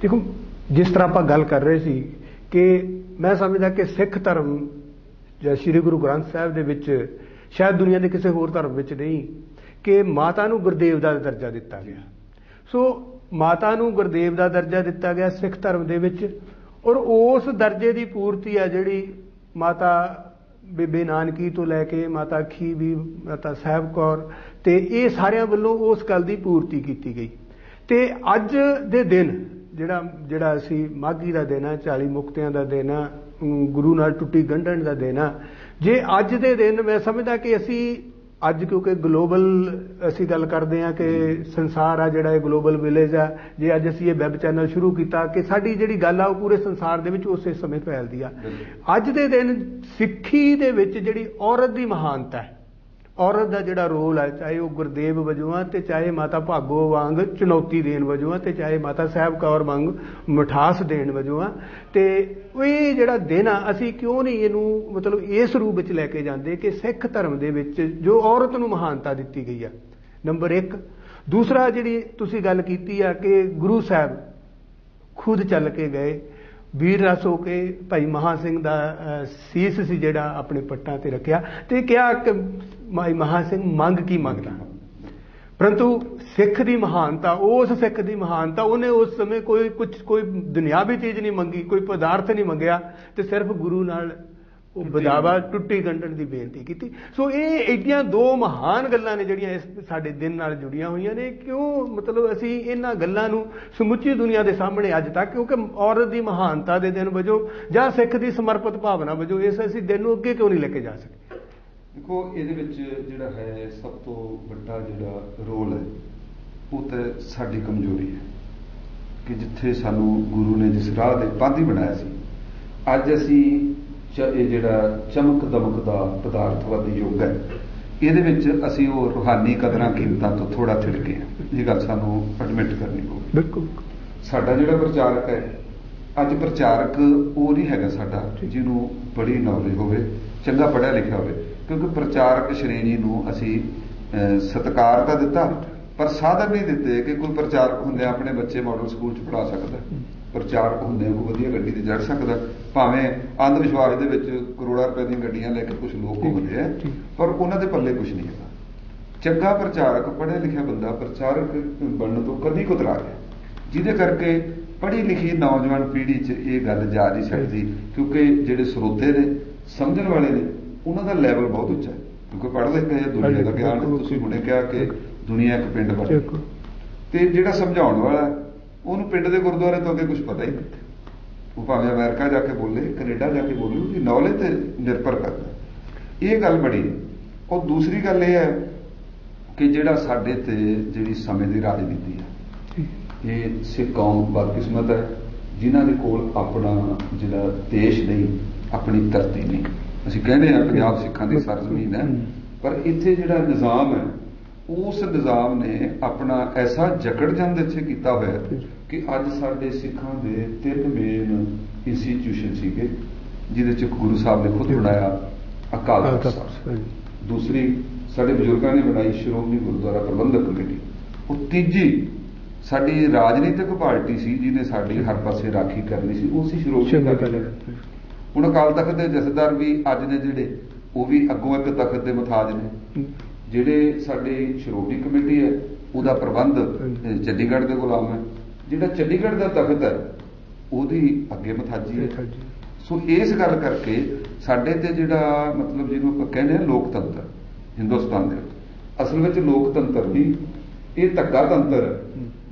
ਦੇਖੋ, ਜਿਸ ਤਰ੍ਹਾਂ ਆਪਾਂ ਗੱਲ ਕਰ ਰਹੇ ਸੀ ਕਿ ਮੈਂ ਸਮਝਦਾ ਕਿ ਸਿੱਖ ਧਰਮ ਜਾਂ ਸ੍ਰੀ ਗੁਰੂ ਗ੍ਰੰਥ ਸਾਹਿਬ ਦੇ ਵਿੱਚ ਸ਼ਾਇਦ ਦੁਨੀਆ ਦੇ ਕਿਸੇ ਹੋਰ ਧਰਮ ਵਿੱਚ ਨਹੀਂ, ਕਿ ਮਾਤਾ ਨੂੰ ਗੁਰਦੇਵ ਦਾ ਦਰਜਾ ਦਿੱਤਾ ਗਿਆ। ਸੋ ਮਾਤਾ ਨੂੰ ਗੁਰਦੇਵ ਦਾ ਦਰਜਾ ਦਿੱਤਾ ਗਿਆ ਸਿੱਖ ਧਰਮ ਦੇ ਵਿੱਚ ਔਰ ਉਸ ਦਰਜੇ ਦੀ ਪੂਰਤੀ ਆ ਜਿਹੜੀ ਮਾਤਾ ਬੇਬੇ ਨਾਨਕੀ ਤੋਂ ਲੈ ਕੇ ਮਾਤਾ ਖੀ ਵੀ, ਮਾਤਾ ਸਾਹਿਬ ਕੌਰ ਤੇ ਇਹ ਸਾਰਿਆਂ ਵੱਲੋਂ ਉਸ ਗੱਲ ਦੀ ਪੂਰਤੀ ਕੀਤੀ ਗਈ। ਤੇ ਅੱਜ ਦੇ ਦਿਨ ਜਿਹੜਾ ਜਿਹੜਾ ਅਸੀਂ ਮਾਘੀ ਦਾ ਆ 40 ਮੁਕਤਿਆਂ ਦਾ ਆ ਗੁਰੂ ਨਾਲ ਟੁੱਟੀ ਗੰਢਣ ਦਾ ਆ ਜੇ ਅੱਜ ਦੇ ਦਿਨ ਮੈਂ ਸਮਝਦਾ ਕਿ ਅਸੀਂ ਅੱਜ ਕਿਉਂਕਿ ਗਲੋਬਲ ਅਸੀਂ ਗੱਲ ਕਰਦੇ ਆ ਕਿ ਸੰਸਾਰ ਆ ਜਿਹੜਾ ਇਹ ਗਲੋਬਲ ਵਿਲੇਜ ਆ ਜੇ ਅੱਜ ਅਸੀਂ ਇਹ ਵੈਬ ਚੈਨਲ ਸ਼ੁਰੂ ਕੀਤਾ ਕਿ ਸਾਡੀ ਜਿਹੜੀ ਗੱਲ ਆ ਉਹ ਪੂਰੇ ਸੰਸਾਰ ਦੇ ਵਿੱਚ ਉਸੇ ਸਮੇਂ ਫੈਲਦੀ ਆ। ਅੱਜ ਦੇ ਦਿਨ ਸਿੱਖੀ ਦੇ ਵਿੱਚ ਜਿਹੜੀ ਔਰਤ ਦੀ ਮਹਾਨਤਾ ਹੈ ਔਰਤ ਦਾ ਜਿਹੜਾ ਰੋਲ ਹੈ ਚਾਹੇ ਉਹ ਗੁਰਦੇਵ ਵਜੋਂ ਆ ਤੇ ਚਾਹੇ ਮਾਤਾ ਭਾਗੋ ਵਾਂਗ ਚੁਣੌਤੀ ਦੇਣ ਵਜੋਂ ਆ ਤੇ ਚਾਹੇ ਮਾਤਾ ਸਾਹਿਬ ਕੌਰ ਵਾਂਗ ਮਠਾਸ ਦੇਣ ਵਜੋਂ ਆ। ਤੇ ਇਹ ਜਿਹੜਾ ਦਿਨ ਆ, ਅਸੀਂ ਕਿਉਂ ਨਹੀਂ ਇਹਨੂੰ ਮਤਲਬ ਇਸ ਰੂਪ ਵਿੱਚ ਲੈ ਕੇ ਜਾਂਦੇ ਕਿ ਸਿੱਖ ਧਰਮ ਦੇ ਵਿੱਚ ਜੋ ਔਰਤ ਨੂੰ ਮਹਾਨਤਾ ਦਿੱਤੀ ਗਈ ਆ। ਨੰਬਰ 1 ਦੂਸਰਾ ਜਿਹੜੀ ਤੁਸੀਂ ਗੱਲ ਕੀਤੀ ਆ ਕਿ ਗੁਰੂ ਸਾਹਿਬ ਖੁਦ ਚੱਲ ਕੇ ਗਏ, ਵੀਰ ਰਸ ਹੋ ਕੇ ਭਾਈ ਮਹਾ ਸਿੰਘ ਦਾ ਸੀਸ ਸੀ ਜਿਹੜਾ ਆਪਣੇ ਪੱਟਾਂ ਤੇ ਰੱਖਿਆ ਤੇ ਕਿਹਾ ਕਿ ਭਾਈ ਮਹਾ ਸਿੰਘ ਮੰਗ ਕੀ ਮੰਗਦਾ? ਪਰੰਤੂ ਸਿੱਖ ਦੀ ਮਹਾਨਤਾ ਉਸ ਸਿੱਖ ਦੀ ਮਹਾਨਤਾ ਉਹਨੇ ਉਸ ਸਮੇਂ ਕੋਈ ਕੁਝ ਕੋਈ ਦੁਨਿਆਵੀ ਚੀਜ਼ ਨਹੀਂ ਮੰਗੀ ਕੋਈ ਪਦਾਰਥ ਨਹੀਂ ਮੰਗਿਆ ਤੇ ਸਿਰਫ ਗੁਰੂ ਨਾਲ ਉਹ ਬਦਾਵਾ ਟੁੱਟੀ ਗੰਢਣ ਦੀ ਬੇਨਤੀ ਕੀਤੀ। ਸੋ ਇਹ ਐਡੀਆਂ ਦੋ ਮਹਾਨ ਗੱਲਾਂ ਨੇ ਜਿਹੜੀਆਂ ਇਸ ਸਾਡੇ ਦਿਨ ਨਾਲ ਜੁੜੀਆਂ ਹੋਈਆਂ ਨੇ। ਕਿਉਂ? ਮਤਲਬ ਅਸੀਂ ਇਹਨਾਂ ਗੱਲਾਂ ਨੂੰ ਸਮੁੱਚੀ ਦੁਨੀਆ ਦੇ ਸਾਹਮਣੇ ਅੱਜ ਤੱਕ ਕਿਉਂਕਿ ਔਰਤ ਦੀ ਮਹਾਨਤਾ ਦੇ ਦਿਨ ਵਜੋਂ ਜਾਂ ਸਿੱਖ ਦੀ ਸਮਰਪਿਤ ਭਾਵਨਾ ਵਜੋਂ ਇਸ ਅਸੀਂ ਦਿਨ ਨੂੰ ਅੱਗੇ ਕਿਉਂ ਨਹੀਂ ਲੈ ਕੇ ਜਾ ਸਕਦੇ? ਦੇਖੋ ਇਹਦੇ ਵਿੱਚ ਜਿਹੜਾ ਹੈ ਸਭ ਤੋਂ ਵੱਡਾ ਜਿਹੜਾ ਰੋਲ ਹੈ ਉਹ ਤਾਂ ਸਾਡੀ ਕਮਜ਼ੋਰੀ ਹੈ ਕਿ ਜਿੱਥੇ ਸਾਨੂੰ ਗੁਰੂ ਨੇ ਜਿਸ ਰਾਹ ਦੇ ਪਾਧੀ ਬਣਾਇਆ ਸੀ ਅੱਜ ਅਸੀਂ ਇਹ ਜਿਹੜਾ ਚਮਕ ਦਮਕ ਦਾ ਪਦਾਰਥਵਾਦੀ ਯੁੱਗ ਹੈ ਇਹਦੇ ਵਿੱਚ ਅਸੀਂ ਉਹ ਰੂਹਾਨੀ ਕਦਰਾਂ ਕੀਮਤਾਂ ਤੋਂ ਥੋੜਾ ਥਿੜਕੇ ਹਾਂ। ਇਹ ਗੱਲ ਸਾਨੂੰ ਐਡਮਿਟ ਕਰਨੀ ਪਊ। ਬਿਲਕੁਲ। ਸਾਡਾ ਜਿਹੜਾ ਪ੍ਰਚਾਰਕ ਹੈ ਅੱਜ ਪ੍ਰਚਾਰਕ ਉਹ ਨਹੀਂ ਹੈਗਾ ਸਾਡਾ ਜਿਹਨੂੰ ਬੜੀ ਨੌਲੇਜ ਹੋਵੇ ਚੰਗਾ ਪੜ੍ਹਿਆ ਲਿਖਿਆ ਹੋਵੇ। ਕਿਉਂਕਿ ਪ੍ਰਚਾਰਕ ਸ਼੍ਰੇਣੀ ਨੂੰ ਅਸੀਂ ਸਤਿਕਾਰ ਤਾਂ ਦਿੱਤਾ ਪਰ ਸਾਧਨ ਨਹੀਂ ਦਿੱਤੇ ਕਿ ਕੋਈ ਪ੍ਰਚਾਰਕ ਹੁੰਦੇ ਆਪਣੇ ਬੱਚੇ ਮਾਡਲ ਸਕੂਲ 'ਚ ਪੜ੍ਹਾ ਸਕਦਾ। ਪ੍ਰਚਾਰਕ ਹੁੰਦੇ ਕੋਈ ਵਧੀਆ ਗੱਡੀ ਤੇ ਚੜ ਸਕਦਾ। ਭਾਵੇਂ ਅੰਧ ਵਿਸ਼ਵਾਸ ਦੇ ਵਿੱਚ ਕਰੋੜਾਂ ਰੁਪਏ ਦੀਆਂ ਗੱਡੀਆਂ ਲੈ ਕੇ ਕੁਝ ਲੋਕ ਘੁੰਮਦੇ ਆ ਪਰ ਉਹਨਾਂ ਦੇ ਪੱਲੇ ਕੁਝ ਨਹੀਂ ਹੈਗਾ। ਚੰਗਾ ਪ੍ਰਚਾਰਕ ਪੜ੍ਹਿਆ ਲਿਖਿਆ ਬੰਦਾ ਪ੍ਰਚਾਰਕ ਬਣਨ ਤੋਂ ਕਦੀ ਕੁਤਰਾ ਗਿਆ ਜਿਹਦੇ ਕਰਕੇ ਪੜ੍ਹੀ ਲਿਖੀ ਨੌਜਵਾਨ ਪੀੜ੍ਹੀ 'ਚ ਇਹ ਗੱਲ ਜਾ ਨਹੀਂ ਸਕਦੀ ਕਿਉਂਕਿ ਜਿਹੜੇ ਸਰੋਤੇ ਨੇ ਸਮਝਣ ਵਾਲੇ ਨੇ ਉਹਨਾਂ ਦਾ ਲੈਵਲ ਬਹੁਤ ਉੱਚਾ ਹੈ। ਕਿਉਂਕਿ ਪੜ੍ਹ ਲਿਖ ਕੇ ਦੁਨੀਆ ਦਾ ਗਿਆਨ ਤੁਸੀਂ ਹੁਣੇ ਕਿਹਾ ਕਿ ਦੁਨੀਆ ਇੱਕ ਪਿੰਡ ਬਣ। ਤੇ ਜਿਹੜਾ ਸਮਝਾਉਣ ਵਾਲਾ ਉਹਨੂੰ ਪਿੰਡ ਦੇ ਗੁਰਦੁਆਰੇ ਤੋਂ ਅੱਗੇ ਕੁਝ ਪਤਾ ਹੀ ਨਹੀਂ। ਉਹ ਭਾਵੇਂ ਅਮਰੀਕਾ ਜਾ ਕੇ ਬੋਲੇ ਕੈਨੇਡਾ ਜਾ ਕੇ ਬੋਲੇ ਉਹਦੀ ਨੌਲੇਜ ਤੇ ਨਿਰਭਰ ਕਰਦਾ ਇਹ ਗੱਲ ਬੜੀ ਉਹ ਦੂਸਰੀ ਗੱਲ ਇਹ ਹੈ ਕਿ ਜਿਹੜਾ ਸਾਡੇ ਤੇ ਜਿਹੜੀ ਸਮੇਂ ਦੀ ਰਾਜਨੀਤੀ ਹੈ ਇਹ ਸਿੱਖ ਕੌਮ ਬਦਕਿਸਮਤ ਹੈ ਜਿਨ੍ਹਾਂ ਦੇ ਕੋਲ ਆਪਣਾ ਜਿਹੜਾ ਦੇਸ਼ ਨਹੀਂ ਆਪਣੀ ਧਰਤੀ ਨਹੀਂ। ਅਸੀਂ ਕਹਿੰਦੇ ਆ ਪੰਜਾਬ ਸਿੱਖਾਂ ਦੀ ਸਰਜ਼ਮੀਨ ਹੈ ਪਰ ਇੱਥੇ ਜਿਹੜਾ ਨਿਜ਼ਾਮ ਹੈ ਉਸ ਨਿਜ਼ਾਮ ਨੇ ਆਪਣਾ ਐਸਾ ਜਕੜ ਜੰਦ ਇੱਥੇ ਕੀਤਾ ਹੋਇਆ ਕਿ ਅੱਜ ਸਾਡੇ ਸਿੱਖਾਂ ਦੇ ਤਿੰਨ ਮੇਨ ਇੰਸਟੀਟਿਊਸ਼ਨ ਸੀਗੇ ਜਿਹਦੇ ਚ ਗੁਰੂ ਸਾਹਿਬ ਨੇ ਖੁਦ ਬਣਾਇਆ ਅਕਾਲ ਤਖਤ ਦੂਸਰੀ ਸਾਡੇ ਬਜ਼ੁਰਗਾਂ ਨੇ ਬਣਾਈ ਸ਼੍ਰੋਮਣੀ ਗੁਰਦੁਆਰਾ ਪ੍ਰਬੰਧਕ ਕਮੇਟੀ। ਉਹ ਤੀਜੀ ਸਾਡੀ ਰਾਜਨੀਤਿਕ ਪਾਰਟੀ ਸੀ ਜਿਹਨੇ ਸਾਡੀ ਹਰ ਪਾਸੇ ਰਾਖੀ ਕਰਨੀ ਸੀ ਉਹ ਸੀ ਸ਼੍ਰੋਮਣੀ ਹੁਣ ਅਕਾਲ ਤਖਤ ਦੇ ਜਥੇਦਾਰ ਵੀ ਅੱਜ ਨੇ ਜਿਹੜੇ ਉਹ ਵੀ ਅੱਗੋਂ ਇੱਕ ਤਖਤ ਦੇ ਮਥਾਜ ਨੇ। ਜਿਹੜੇ ਸਾਡੀ ਸ਼੍ਰੋਮਣੀ ਕਮੇਟੀ ਹੈ ਉਹਦਾ ਪ੍ਰਬੰਧ ਚੰਡੀਗੜ੍ਹ ਦੇ ਗੁਲਾਮ ਹੈ। ਜਿਹੜਾ ਚੰਡੀਗੜ੍ਹ ਦਾ ਤਖਤ ਹੈ ਉਹਦੀ ਅੱਗੇ ਮਥਾਜੀ ਹੈ। ਸੋ ਇਸ ਗੱਲ ਕਰਕੇ ਸਾਡੇ ਤੇ ਜਿਹੜਾ ਮਤਲਬ ਜਿਹਨੂੰ ਆਪਾਂ ਕਹਿੰਦੇ ਆ ਲੋਕਤੰਤਰ ਹਿੰਦੁਸਤਾਨ ਦੇ। ਅਸਲ ਵਿੱਚ ਲੋਕਤੰਤਰ ਨਹੀਂ ਇਹ ਧੱਕਾ ਤੰਤਰ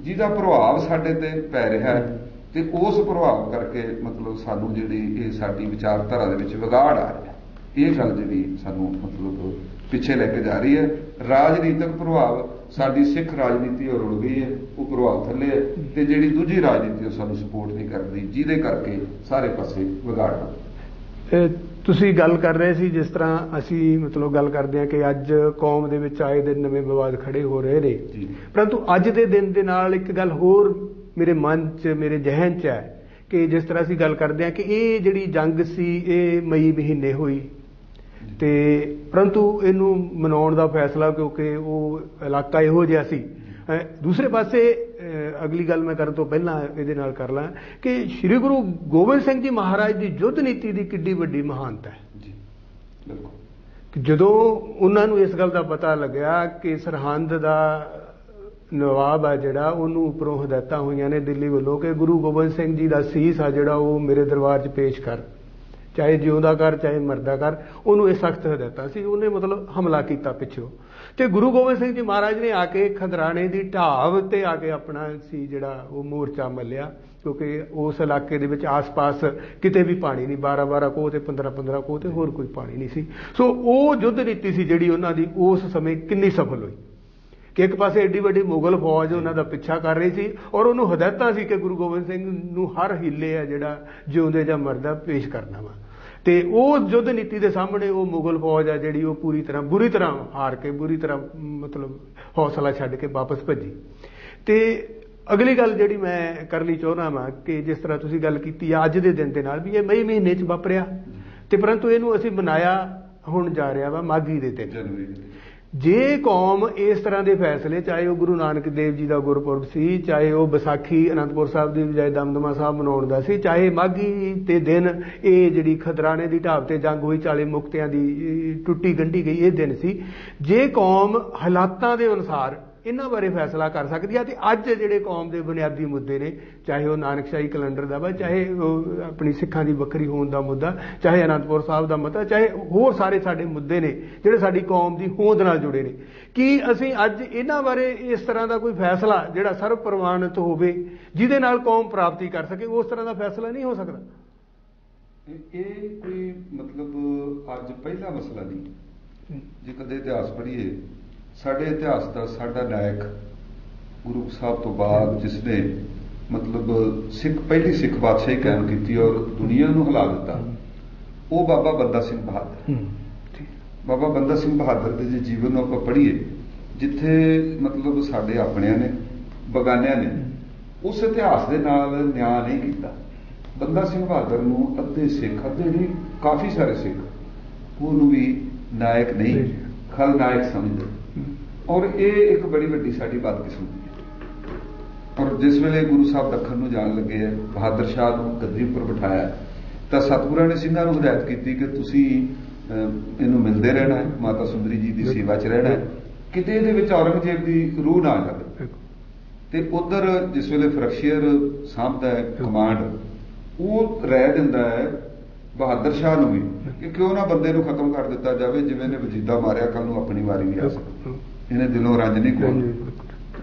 ਜਿਹਦਾ ਪ੍ਰਭਾਵ ਸਾਡੇ ਤੇ ਪੈ ਰਿਹਾ ਹੈ। ਤੇ ਉਸ ਪ੍ਰਭਾਵ ਕਰਕੇ ਮਤਲਬ ਸਾਨੂੰ ਜਿਹੜੀ ਇਹ ਸਾਡੀ ਵਿਚਾਰਧਾਰਾ ਦੇ ਵਿੱਚ ਵਿਗਾੜ ਆ ਰਿਹਾ। ਇਹ ਗੱਲ ਜਿਹੜੀ ਸਾਨੂੰ ਮਤਲਬ ਪਿੱਛੇ ਲੈ ਕੇ ਜਾ ਰਹੀ ਹੈ। ਰਾਜਨੀਤਿਕ ਪ੍ਰਭਾਵ ਸਾਡੀ ਸਿੱਖ ਰਾਜਨੀਤੀ ਉਹ ਰੁੜ ਗਈ ਹੈ ਉਹ ਪ੍ਰਭਾਵ ਥੱਲੇ ਹੈ ਤੇ ਜਿਹੜੀ ਦੂਜੀ ਰਾਜਨੀਤੀ ਉਹ ਸਾਨੂੰ ਸਪੋਰਟ ਨਹੀਂ ਕਰਦੀ ਜਿਹਦੇ ਕਰਕੇ ਸਾਰੇ ਪਾਸੇ ਵਿਗਾੜ ਆ ਤੁਸੀਂ ਗੱਲ ਕਰ ਰਹੇ ਸੀ ਜਿਸ ਤਰ੍ਹਾਂ ਅਸੀਂ ਮਤਲਬ ਗੱਲ ਕਰਦੇ ਹਾਂ ਕਿ ਅੱਜ ਕੌਮ ਦੇ ਵਿੱਚ ਆਏ ਦਿਨ ਨਵੇਂ ਵਿਵਾਦ ਖੜੇ ਹੋ ਰਹੇ ਨੇ। ਪਰੰਤੂ ਅੱਜ ਦੇ ਦਿਨ ਦੇ ਨਾਲ ਇੱਕ ਗੱਲ ਹੋਰ ਮੇਰੇ ਮਨ 'ਚ ਮੇਰੇ ਜ਼ਿਹਨ 'ਚ ਹੈ ਕਿ ਜਿਸ ਤਰ੍ਹਾਂ ਅਸੀਂ ਗੱਲ ਕਰਦੇ ਹਾਂ ਕਿ ਇਹ ਜਿਹੜੀ ਜੰਗ ਸੀ ਇਹ ਮਈ ਮਹੀਨੇ ਹੋਈ। ਤੇ ਪਰੰਤੂ ਇਹਨੂੰ ਮਨਾਉਣ ਦਾ ਫੈਸਲਾ ਕਿਉਂਕਿ ਉਹ ਇਲਾਕਾ ਇਹੋ ਜਿਹਾ ਸੀ। ਦੂਸਰੇ ਪਾਸੇ ਅਗਲੀ ਗੱਲ ਮੈਂ ਕਰਨ ਤੋਂ ਪਹਿਲਾਂ ਇਹਦੇ ਨਾਲ ਕਰ ਲਾਂ ਕਿ ਸ੍ਰੀ ਗੁਰੂ ਗੋਬਿੰਦ ਸਿੰਘ ਜੀ ਮਹਾਰਾਜ ਦੀ ਯੁੱਧ ਨੀਤੀ ਦੀ ਕਿੱਡੀ ਵੱਡੀ ਮਹਾਨਤਾ ਹੈ। ਜੀ ਬਿਲਕੁਲ। ਕਿ ਜਦੋਂ ਉਹਨਾਂ ਨੂੰ ਇਸ ਗੱਲ ਦਾ ਪਤਾ ਲੱਗਿਆ ਕਿ ਸਰਹੰਦ ਦਾ ਨਵਾਬ ਆ ਜਿਹੜਾ, ਉਹਨੂੰ ਉੱਪਰੋਂ ਹਦਾਇਤਾਂ ਹੋਈਆਂ ਨੇ ਦਿੱਲੀ ਵੱਲੋਂ ਕਿ ਗੁਰੂ ਗੋਬਿੰਦ ਸਿੰਘ ਜੀ ਦਾ ਸੀਸ ਆ ਜਿਹੜਾ, ਉਹ ਮੇਰੇ ਦਰਬਾਰ 'ਚ ਪੇਸ਼ ਕਰ। ਚਾਹੇ ਜਿਉਂਦਾ ਕਰ, ਚਾਹੇ ਮਰਦਾ ਕਰ, ਉਹਨੂੰ ਇਹ ਸਖਤ ਹਦਾਇਤਾਂ ਸੀ। ਉਹਨੇ ਮਤਲਬ ਹਮਲਾ ਕੀਤਾ ਪਿੱਛੋਂ। ਤੇ ਗੁਰੂ ਗੋਬਿੰਦ ਸਿੰਘ ਜੀ ਮਹਾਰਾਜ ਨੇ ਆ ਕੇ ਖੰਦਰਾਣੇ ਦੀ ਢਾਬ ਤੇ ਆ ਕੇ ਆਪਣਾ ਸੀ ਜਿਹੜਾ, ਉਹ ਮੋਰਚਾ ਮੱਲਿਆ। ਕਿਉਂਕਿ ਉਸ ਇਲਾਕੇ ਦੇ ਵਿੱਚ ਆਸ-ਪਾਸ ਕਿਤੇ ਵੀ ਪਾਣੀ ਨਹੀਂ 12-12 ਕੋਹ ਤੇ 15-15 ਕੋਹ ਤੇ ਹੋਰ ਕੋਈ ਪਾਣੀ ਨਹੀਂ ਸੀ। ਸੋ ਉਹ ਯੁੱਧ ਨੀਤੀ ਸੀ ਜਿਹੜੀ ਉਹਨਾਂ ਦੀ, ਉਸ ਸਮੇਂ ਕਿੰਨੀ ਸਫਲ ਹੋਈ। ਕਿ ਇੱਕ ਪਾਸੇ ਏਡੀ ਵੱਡੀ ਮੁਗਲ ਫੌਜ ਉਹਨਾਂ ਦਾ ਪਿੱਛਾ ਕਰ ਰਹੀ ਸੀ ਔਰ ਉਹਨੂੰ ਹਦਾਇਤਾਂ ਸੀ ਕਿ ਗੁਰੂ ਗੋਬਿੰਦ ਸਿੰਘ ਨੂੰ ਹਰ ਹੀਲੇ ਆ ਜਿਹੜਾ ਜਿਉਂਦੇ ਜਾਂ ਮਰਦਾ ਪੇਸ਼ ਕਰਨਾ ਵਾ। ਤੇ ਉਹ ਯੁੱਧ ਨੀਤੀ ਦੇ ਸਾਹਮਣੇ ਉਹ ਮੁਗਲ ਫੌਜ ਆ ਜਿਹੜੀ ਉਹ ਪੂਰੀ ਤਰ੍ਹਾਂ ਬੁਰੀ ਤਰ੍ਹਾਂ ਹਾਰ ਕੇ ਬੁਰੀ ਤਰ੍ਹਾਂ ਮਤਲਬ ਹੌਸਲਾ ਛੱਡ ਕੇ ਵਾਪਸ ਭੱਜੀ। ਤੇ ਅਗਲੀ ਗੱਲ ਜਿਹੜੀ ਮੈਂ ਕਰਨੀ ਚਾਹੁੰਦਾ ਹਾਂ ਕਿ ਜਿਸ ਤਰ੍ਹਾਂ ਤੁਸੀਂ ਗੱਲ ਕੀਤੀ ਅੱਜ ਦੇ ਦਿਨ ਦੇ ਨਾਲ ਵੀ ਇਹ ਮਈ ਮਹੀਨੇ 'ਚ ਵਾਪਰਿਆ। ਤੇ ਪਰੰਤੂ ਇਹਨੂੰ ਅਸੀਂ ਮਨਾਇਆ ਹੁਣ ਜਾ ਰਿਹਾ ਵਾ ਮਾਗੀ ਦੇ ਦਿਨ। ਜੇ ਕੌਮ ਇਸ ਤਰ੍ਹਾਂ ਦੇ ਫੈਸਲੇ, ਚਾਹੇ ਉਹ ਗੁਰੂ ਨਾਨਕ ਦੇਵ ਜੀ ਦਾ ਗੁਰਪੁਰਬ ਸੀ, ਚਾਹੇ ਉਹ ਵਿਸਾਖੀ ਅਨੰਦਪੁਰ ਸਾਹਿਬ ਦੀ ਬਜਾਏ ਦਮਦਮਾ ਸਾਹਿਬ ਮਨਾਉਣ ਦਾ ਸੀ, ਚਾਹੇ ਮਾਗੀ ਤੇ ਦਿਨ ਇਹ ਜਿਹੜੀ ਖਦਰਾਣੇ ਦੀ ਢਾਬ ਤੇ ਜੰਗ ਹੋਈ 40 ਮੁਕਤਿਆਂ ਦੀ ਟੁੱਟੀ ਗੰਢੀ ਗਈ, ਇਹ ਦਿਨ ਸੀ। ਜੇ ਕੌਮ ਹਾਲਾਤਾਂ ਦੇ ਅਨੁਸਾਰ ਇਹਨਾਂ ਬਾਰੇ ਫੈਸਲਾ ਕਰ ਸਕਦੀ ਆ ਤੇ ਅੱਜ ਜਿਹੜੇ ਕੌਮ ਦੇ ਬੁਨਿਆਦੀ ਮੁੱਦੇ ਨੇ, ਚਾਹੇ ਉਹ ਨਾਨਕਸ਼ਾਹੀ ਕੈਲੰਡਰ ਦਾ ਵਾ, ਚਾਹੇ ਉਹ ਆਪਣੀ ਸਿੱਖਾਂ ਦੀ ਵੱਖਰੀ ਹੋਣ ਦਾ ਮੁੱਦਾ, ਚਾਹੇ ਅਨੰਦਪੁਰ ਸਾਹਿਬ ਦਾ ਮਤਾ ਚਾਹੇ ਹੋਰ ਸਾਰੇ ਸਾਡੇ ਮੁੱਦੇ ਨੇ, ਜਿਹੜੇ ਸਾਡੀ ਕੌਮ ਦੀ ਹੋਂਦ ਨਾਲ ਜੁੜੇ ਨੇ। ਕੀ ਅਸੀਂ ਅੱਜ ਇਹਨਾਂ ਬਾਰੇ ਇਸ ਤਰ੍ਹਾਂ ਦਾ ਕੋਈ ਫੈਸਲਾ, ਜਿਹੜਾ ਸਰਵ ਪ੍ਰਵਾਨਿਤ ਹੋਵੇ, ਜਿਹਦੇ ਨਾਲ ਕੌਮ ਪ੍ਰਾਪਤੀ ਕਰ ਸਕੇ, ਉਸ ਤਰ੍ਹਾਂ ਦਾ ਫੈਸਲਾ ਨਹੀਂ ਹੋ ਸਕਦਾ? ਇਹ- ਇਹ ਕੋਈ ਮਤਲਬ ਅੱਜ ਪਹਿਲਾ ਮਸਲਾ ਨਹੀਂ? ਜੇ ਕਦੇ ਇਤਿਹਾਸ ਪੜ੍ਹੀਏ ਸਾਡੇ ਇਤਿਹਾਸ ਦਾ ਸਾਡਾ ਨਾਇਕ ਗੁਰੂ ਸਾਹਿਬ ਤੋਂ ਬਾਅਦ ਜਿਸ ਨੇ ਮਤਲਬ ਸਿੱਖ ਪਹਿਲੀ ਸਿੱਖ ਬਾਦਸ਼ਾਹੀ ਕਾਇਮ ਕੀਤੀ ਔਰ ਦੁਨੀਆ ਨੂੰ ਹਿਲਾ ਦਿੱਤਾ ਉਹ ਬਾਬਾ ਬੰਦਾ ਸਿੰਘ ਬਹਾਦਰ। ਬਾਬਾ ਬੰਦਾ ਸਿੰਘ ਬਹਾਦਰ ਦੇ ਜੇ ਜੀਵਨ ਨੂੰ ਆਪਾਂ ਪੜ੍ਹੀਏ ਜਿੱਥੇ ਮਤਲਬ ਸਾਡੇ ਆਪਣਿਆਂ ਨੇ ਬਗਾਨਿਆਂ ਨੇ ਉਸ ਇਤਿਹਾਸ ਦੇ ਨਾਲ ਨਿਆਂ ਨਹੀਂ ਕੀਤਾ। ਬੰਦਾ ਸਿੰਘ ਬਹਾਦਰ ਨੂੰ ਅੱਧੇ ਸਿੱਖ ਅੱਧੇ ਨਹੀਂ ਕਾਫੀ ਸਾਰੇ ਸਿੱਖ। ਉਹਨੂੰ ਵੀ ਨਾਇਕ ਨਹੀਂ। ਖਲਨਾਇਕ ਸਮਝਦੇ। ਔਰ ਇਹ ਇੱਕ ਬੜੀ ਵੱਡੀ ਸਾਡੀ ਬਦਕਿਸਮਤੀ ਹੈ। ਔਰ ਜਿਸ ਵੇਲੇ ਗੁਰੂ ਸਾਹਿਬ ਦੱਖਣ ਨੂੰ ਜਾਣ ਲੱਗੇ ਹੈ, ਬਹਾਦਰ ਸ਼ਾਹ ਨੂੰ ਗੱਦੀ ਉੱਪਰ ਬਿਠਾਇਆ ਤਾਂ ਸਤਿਗੁਰਾਂ ਨੇ ਸਿੰਘਾਂ ਨੂੰ ਹਦਾਇਤ ਕੀਤੀ ਕਿ ਤੁਸੀਂ ਇਹਨੂੰ ਮਿਲਦੇ ਰਹਿਣਾ ਹੈ, ਮਾਤਾ ਸੁੰਦਰੀ ਜੀ ਦੀ ਸੇਵਾ 'ਚ ਰਹਿਣਾ ਹੈ। ਕਿਤੇ ਇਹਦੇ ਵਿੱਚ ਔਰੰਗਜ਼ੇਬ ਦੀ ਰੂਹ ਨਾ ਆ ਜਾਵੇ। ਤੇ ਉਧਰ ਜਿਸ ਵੇਲੇ ਫਰਕਸ਼ੀਅਰ ਸਾਹਮਣਾ ਹੈ, ਕਮਾਂਡ, ਉਹ ਰਹਿ ਦਿੰਦਾ ਹੈ, ਬਹਾਦਰ ਸ਼ਾਹ ਨੂੰ ਵੀ, ਕਿ ਕਿਉਂ ਨਾ ਬੰਦੇ ਨੂੰ ਖਤਮ ਕਰ ਦਿੱਤਾ ਜਾਵੇ, ਜਿਵੇਂ ਨੇ ਵਜੀਦਾ ਮਾਰਿਆ ਕੱਲ ਨੂੰ ਆਪਣੀ ਵਾਰੀ ਵੀ ਆ ਸਕਦੀ ਇਹਨੇ ਦਿਲੋਂ ਰੰਜ ਨਹੀਂ ਕੋਲ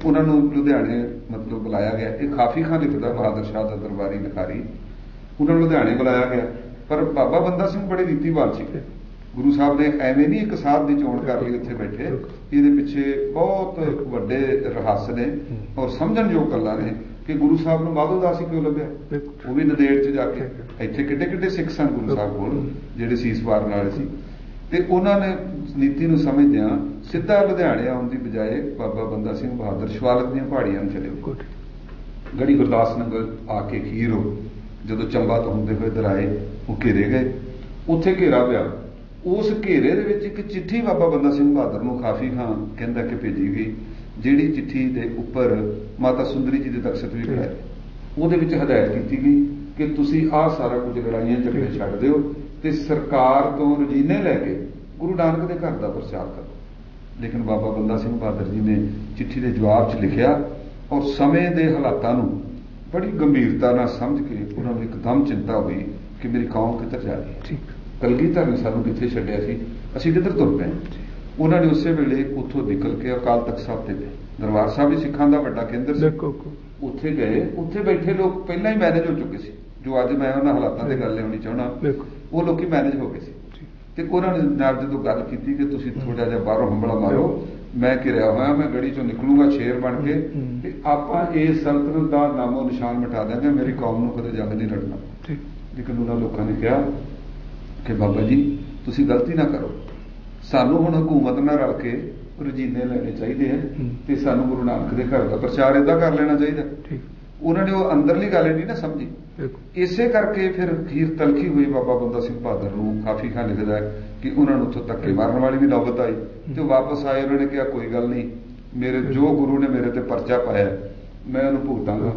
ਉਹਨਾਂ ਨੂੰ ਲੁਧਿਆਣੇ ਮਤਲਬ ਬੁਲਾਇਆ ਗਿਆ। ਇਹ ਕਾਫੀ ਖਾਂ ਲਿਖਦਾ ਬਹਾਦਰ ਸ਼ਾਹ ਦਾ ਦਰਬਾਰੀ ਲਿਖਾਰੀ। ਉਹਨਾਂ ਨੂੰ ਲੁਧਿਆਣੇ ਬੁਲਾਇਆ ਗਿਆ। ਪਰ ਬਾਬਾ ਬੰਦਾ ਸਿੰਘ ਬੜੇ ਰੀਤੀਵਾਨ ਸੀ। ਗੁਰੂ ਸਾਹਿਬ ਨੇ ਐਵੇਂ ਨਹੀਂ ਇੱਕ ਸਾਧ ਦੀ ਚੋਣ ਕਰ ਲਈ ਉੱਥੇ ਬੈਠੇ। ਇਹਦੇ ਪਿੱਛੇ ਬਹੁਤ ਵੱਡੇ ਰਹੱਸ ਨੇ ਔਰ ਸਮਝਣਯੋਗ ਗੱਲਾਂ ਨੇ ਕਿ ਗੁਰੂ ਸਾਹਿਬ ਨੂੰ ਮਾਧੋਦਾਸ ਹੀ ਕਿਉਂ ਲੱਭਿਆ? ਉਹ ਵੀ ਨਦੇੜ 'ਚ ਜਾ ਕੇ। ਇੱਥੇ ਕਿੱਡੇ ਕਿੱਡੇ ਸਿੱਖ ਸਨ ਗੁਰੂ ਸਾਹਿਬ ਕੋਲ ਜਿਹੜੇ ਸੀਸ ਵਾਰਨ ਵਾਲੇ ਸੀ। ਤੇ ਉਹਨਾਂ ਨੇ ਨੀਤੀ ਨੂੰ ਸਮਝਦਿਆਂ ਸਿੱਧਾ ਲੁਧਿਆਣੇ ਆਉਣ ਦੀ ਬਜਾਏ ਬਾਬਾ ਬੰਦਾ ਸਿੰਘ ਬਹਾਦਰ ਸ਼ਵਾਲਕ ਦੀਆਂ ਪਹਾੜੀਆਂ ਨੂੰ ਚਲੇ ਗਏ ਗੜੀ ਗੁਰਦਾਸ ਨਗਰ ਆ ਕੇ ਖੀਰੋ ਜਦੋਂ ਚੰਬਾ ਤੋਂ ਹੁੰਦੇ ਹੋਏ ਇੱਧਰ ਆਏ, ਉਹ ਘੇਰੇ ਗਏ। ਉੱਥੇ ਘੇਰਾ ਪਿਆ। ਉਸ ਘੇਰੇ ਦੇ ਵਿੱਚ ਇੱਕ ਚਿੱਠੀ ਬਾਬਾ ਬੰਦਾ ਸਿੰਘ ਬਹਾਦਰ ਨੂੰ ਕਾਫੀ ਖਾਂ ਕਹਿੰਦਾ ਕਿ ਭੇਜੀ ਗਈ, ਜਿਹੜੀ ਚਿੱਠੀ ਦੇ ਉੱਪਰ ਮਾਤਾ ਸੁੰਦਰੀ ਜੀ ਦੇ ਦਕਸ਼ਤ ਵੀ ਹੈ ਉਹਦੇ ਵਿੱਚ ਹਦਾਇਤ ਕੀਤੀ ਗਈ ਕਿ ਤੁਸੀਂ ਆਹ ਸਾਰਾ ਕੁਝ ਲੜਾਈਆਂ ਝਗੜੇ ਛੱਡ ਦਿਓ ਤੇ ਸਰਕਾਰ ਤੋਂ ਰਜੀਨੇ ਲੈ ਕੇ ਗੁਰੂ ਨਾਨਕ ਦੇ ਘਰ ਦਾ ਪ੍ਰਚਾਰ ਕਰੋ। ਲੇਕਿਨ ਬਾਬਾ ਬੰਦਾ ਸਿੰਘ ਬਹਾਦਰ ਜੀ ਨੇ ਚਿੱਠੀ ਦੇ ਜਵਾਬ 'ਚ ਲਿਖਿਆ ਔਰ ਸਮੇਂ ਦੇ ਹਾਲਾਤਾਂ ਨੂੰ ਬੜੀ ਗੰਭੀਰਤਾ ਨਾਲ ਸਮਝ ਕੇ ਉਹਨਾਂ ਨੂੰ ਇੱਕਦਮ ਚਿੰਤਾ ਹੋਈ ਕਿ ਮੇਰੀ ਕੌਮ ਕਿੱਧਰ ਜਾ ਰਹੀ ਹੈ। ਠੀਕ। ਕਲਗੀਧਰ ਨੇ ਸਾਨੂੰ ਕਿੱਥੇ ਛੱਡਿਆ ਸੀ? ਅਸੀਂ ਕਿੱਧਰ ਤੁਰ ਪਏ? ਉਹਨਾਂ ਨੇ ਉਸੇ ਵੇਲੇ ਉੱਥੋਂ ਨਿਕਲ ਕੇ ਅਕਾਲ ਤਖਤ ਸਾਹਿਬ ਤੇ ਗਏ। ਦਰਬਾਰ ਸਾਹਿਬ ਵੀ ਸਿੱਖਾਂ ਦਾ ਵੱਡਾ ਕੇਂਦਰ ਸੀ। ਉੱਥੇ ਗਏ। ਉੱਥੇ ਬੈਠੇ ਲੋਕ ਪਹਿਲਾਂ ਹੀ ਮੈਨੇਜ ਹੋ ਚੁੱਕੇ ਸੀ। ਜੋ ਅੱਜ ਮੈਂ ਉਹਨਾਂ ਹਾਲਾਤਾਂ ਤੇ ਗੱਲ ਲਿਆਉਣੀ ਚਾਹਣਾ ਉਹ ਲੋਕੀ ਮੈਨੇਜ ਹੋ ਗਏ ਸੀ। ਤੇ ਉਹਨਾਂ ਨੇ ਨਾਲ ਜਦੋਂ ਗੱਲ ਕੀਤੀ ਕਿ ਤੁਸੀਂ ਥੋੜਾ ਜਿਹਾ ਬਾਹਰੋਂ ਹੰਬਲਾ ਮਾਰੋ ਮੈਂ ਘਿਰਿਆ ਹੋਇਆ ਮੈਂ ਗੜੀ ਚੋਂ ਨਿਕਲੂੰਗਾ ਸ਼ੇਰ ਬਣ ਕੇ। ਤੇ ਆਪਾਂ ਇਸ ਸਲਤਨਤ ਦਾ ਨਾਮੋ ਨਿਸ਼ਾਨ ਮਿਟਾ ਦਿਆਂਗੇ ਮੇਰੀ ਕੌਮ ਨੂੰ ਕਦੇ ਜੰਗ ਨਹੀਂ ਲੜਨਾ। ਠੀਕ। ਲੇਕਿਨ ਉਹਨਾਂ ਲੋਕਾਂ ਨੇ ਕਿਹਾ ਕਿ ਬਾਬਾ ਜੀ ਤੁਸੀਂ ਗਲਤੀ ਨਾ ਕਰੋ। ਸਾਨੂੰ ਹੁਣ ਹਕੂਮਤ ਨਾਲ ਰਲ ਕੇ ਰਜੀਨੇ ਲੈਣੇ ਚਾਹੀਦੇ ਆ ਹੂੰ। ਤੇ ਸਾਨੂੰ ਗੁਰੂ ਨਾਨਕ ਦੇ ਘਰ ਦਾ ਪ੍ਰਚਾਰ ਏਦਾਂ ਕਰ ਲੈਣਾ ਚਾਹੀਦਾ। ਠੀਕ। ਉਹਨਾਂ ਨੇ ਉਹ ਅੰਦਰਲੀ ਗੱਲ ਨਹੀਂ ਨਾ ਸਮਝੀ ਇਸੇ ਕਰਕੇ ਫਿਰ ਖੀਰ ਤਲਖੀ ਹੋਈ ਬਾਬਾ ਬੰਦਾ ਸਿੰਘ ਬਹਾਦਰ ਨੂੰ ਕਾਫੀ ਖਾਂ ਲਿਖਦਾ ਹੈ ਕਿ ਉਹਨਾਂ ਨੂੰ ਉੱਥੋਂ ਧੱਕੇ ਮਾਰਨ ਵਾਲੀ ਵੀ ਨੌਬਤ ਆਈ। ਤੇ ਵਾਪਸ ਆਏ ਉਹਨਾਂ ਨੇ ਕਿਹਾ ਕੋਈ ਗੱਲ ਨਹੀਂ। ਮੇਰੇ ਜੋ ਗੁਰੂ ਨੇ ਮੇਰੇ ਤੇ ਪਰਚਾ ਪਾਇਆ ਮੈਂ ਉਹਨੂੰ ਭੁਗਤਾਂਗਾ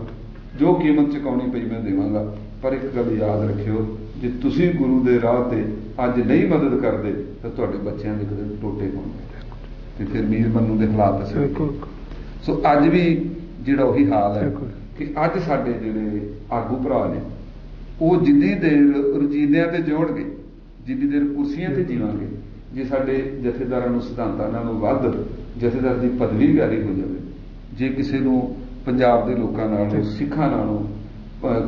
ਜੋ ਕੀਮਤ ਚੁਕਾਉਣੀ ਪਈ ਮੈਂ ਦੇਵਾਂਗਾ। ਪਰ ਇੱਕ ਗੱਲ ਯਾਦ ਰੱਖਿਓ ਜੇ ਤੁਸੀਂ ਗੁਰੂ ਦੇ ਰਾਹ ਤੇ ਅੱਜ ਨਹੀਂ ਮਦਦ ਕਰਦੇ ਤਾਂ ਤੁਹਾਡੇ ਬੱਚਿਆਂ ਦੇ ਕਦੇ ਟੋਟੇ ਹੋਣਗੇ। ਤੇ ਫਿਰ ਮੀਰ ਮੰਨੂ ਦੇ ਹਾਲਾਤ ਬਿਲਕੁਲ। ਸੋ ਅੱਜ ਵੀ ਜਿਹੜਾ ਉਹੀ ਹਾਲ ਹੈ। ਕਿ ਅੱਜ ਸਾਡੇ ਜਿਹੜੇ ਆਗੂ ਭਰਾ ਨੇ, ਉਹ ਜਿੰਨੀ ਦੇਰ ਰੁਜੀਦਿਆਂ ਤੇ ਜੋੜਗੇ ਜਿੰਨੀ ਦੇਰ ਕੁਰਸੀਆਂ ਤੇ ਜੀਵਾਂਗੇ, ਜੇ ਸਾਡੇ ਜਥੇਦਾਰਾਂ ਨੂੰ ਸਿਧਾਂਤਾਂ ਨਾਲੋਂ ਵੱਧ ਜਥੇਦਾਰ ਦੀ ਪਦਵੀ ਪਿਆਰੀ ਹੋ ਜਾਵੇ, ਜੇ ਕਿਸੇ ਨੂੰ ਪੰਜਾਬ ਦੇ ਲੋਕਾਂ ਨਾਲੋਂ, ਸਿੱਖਾਂ ਨਾਲੋਂ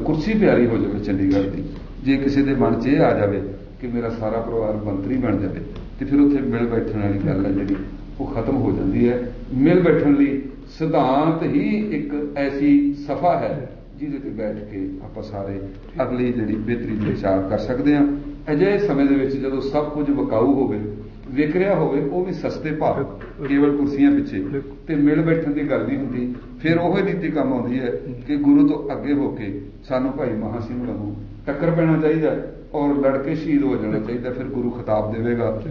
ਕੁਰਸੀ ਪਿਆਰੀ ਹੋ ਜਾਵੇ ਚੰਡੀਗੜ੍ਹ ਦੀ, ਜੇ ਕਿਸੇ ਦੇ ਮਨ 'ਚ ਇਹ ਆ ਜਾਵੇ ਕਿ ਮੇਰਾ ਸਾਰਾ ਪਰਿਵਾਰ ਮੰਤਰੀ ਬਣ ਜਾਵੇ, ਤੇ ਫਿਰ ਉੱਥੇ ਮਿਲ ਬੈਠਣ ਵਾਲੀ ਗੱਲ ਹੈ ਜਿਹੜੀ, ਉਹ ਖਤਮ ਹੋ ਜਾਂਦੀ ਹੈ। ਮਿਲ ਬੈਠਣ ਲਈ ਸਿਧਾਂਤ ਹੀ ਇੱਕ ਐਸੀ ਸਫਾ ਹੈ ਜਿਹਦੇ ਤੇ ਬੈਠ ਕੇ ਆਪਾਂ ਸਾਰੇ ਅਗਲੀ ਜਿਹੜੀ ਬਿਹਤਰੀ ਦੇ ਵਿਚਾਰ ਕਰ ਸਕਦੇ ਹਾਂ। ਅਜਿਹੇ ਸਮੇਂ ਦੇ ਵਿੱਚ ਜਦੋਂ ਸਭ ਕੁਝ ਵਕਾਊ ਹੋਵੇ ਵਿਕ ਰਿਹਾ ਹੋਵੇ ਉਹ ਵੀ ਸਸਤੇ ਭਾਅ ਕੇਵਲ ਕੁਰਸੀਆਂ ਪਿੱਛੇ। ਤੇ ਮਿਲ ਬੈਠਣ ਦੀ ਗੱਲ ਨਹੀਂ ਹੁੰਦੀ। ਫਿਰ ਉਹ ਨੀਤੀ ਕੰਮ ਆਉਂਦੀ ਹੈ ਕਿ ਗੁਰੂ ਤੋਂ ਅੱਗੇ ਹੋ ਕੇ ਸਾਨੂੰ ਭਾਈ ਮਹਾ ਸਿੰਘ ਨੂੰ ਟੱਕਰ ਪੈਣਾ ਚਾਹੀਦਾ ਔਰ ਲੜ ਕੇ ਸ਼ਹੀਦ ਹੋ ਜਾਣਾ ਚਾਹੀਦਾ ਫਿਰ ਗੁਰੂ ਖਿਤਾਬ ਦੇਵੇਗਾ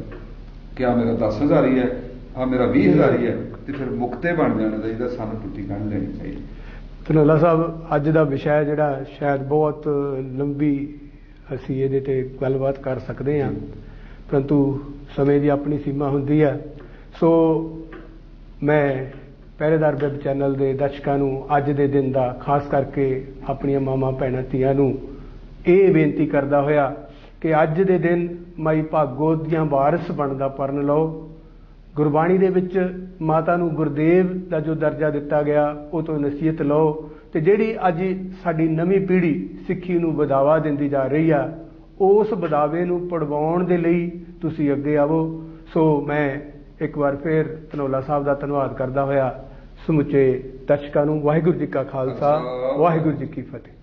ਕਿ ਆ ਮੇਰਾ 10000 ਹੀ ਹੈ ਆ ਮੇਰਾ 20000 ਹੀ ਹੈ ਤੇ ਫਿਰ ਮੁਕਤੇ ਬਣ ਜਾਣਾ ਚਾਹੀਦਾ ਸਾਨੂੰ ਟੁੱਟੀ ਕੰਨ ਲੈਣੀ ਚਾਹੀਦੀ ਧਨੋਲਾ ਸਾਹਿਬ, ਅੱਜ ਦਾ ਵਿਸ਼ਾ ਜਿਹੜਾ ਸ਼ਾਇਦ ਬਹੁਤ ਲੰਬੀ ਅਸੀਂ ਇਹਦੇ ਤੇ ਗੱਲਬਾਤ ਕਰ ਸਕਦੇ ਹਾਂ। ਪਰੰਤੂ ਸਮੇਂ ਦੀ ਆਪਣੀ ਸੀਮਾ ਹੁੰਦੀ ਹੈ। ਸੋ ਮੈਂ ਪਹਿਰੇਦਾਰ ਵੈਬ ਚੈਨਲ ਦੇ ਦਰਸ਼ਕਾਂ ਨੂੰ ਅੱਜ ਦੇ ਦਿਨ ਦਾ ਖਾਸ ਕਰਕੇ ਆਪਣੀਆਂ ਮਾਵਾਂ, ਭੈਣਾਂ, ਧੀਆਂ ਨੂੰ ਇਹ ਬੇਨਤੀ ਕਰਦਾ ਹੋਇਆ ਕਿ ਅੱਜ ਦੇ ਦਿਨ ਮਾਈ ਭਾਗੋ ਦੀਆਂ ਵਾਰਿਸ ਬਣਦਾ ਪਰਨ ਲਓ। ਗੁਰਬਾਣੀ ਦੇ ਵਿੱਚ ਮਾਤਾ ਨੂੰ ਗੁਰਦੇਵ ਦਾ ਜੋ ਦਰਜਾ ਦਿੱਤਾ ਗਿਆ ਉਹ ਤੋਂ ਨਸੀਹਤ ਲਓ ਤੇ ਜਿਹੜੀ ਅੱਜ ਸਾਡੀ ਨਵੀਂ ਪੀੜ੍ਹੀ ਸਿੱਖੀ ਨੂੰ ਵਧਾਵਾ ਦਿੰਦੀ ਜਾ ਰਹੀ ਆ ਉਸ ਵਧਾਵੇ ਨੂੰ ਪੜਵਾਉਣ ਦੇ ਲਈ ਤੁਸੀਂ ਅੱਗੇ ਆਵੋ। ਸੋ ਮੈਂ ਇੱਕ ਵਾਰ ਫੇਰ ਧਨੋਲਾ ਸਾਹਿਬ ਦਾ ਧੰਨਵਾਦ ਕਰਦਾ ਹੋਇਆ। ਸਮੁੱਚੇ ਦਰਸ਼ਕਾਂ ਨੂੰ ਵਾਹਿਗੁਰੂ ਜੀ ਕਾ ਖਾਲਸਾ ਵਾਹਿਗੁਰੂ ਜੀ ਕੀ ਫਤਿਹ।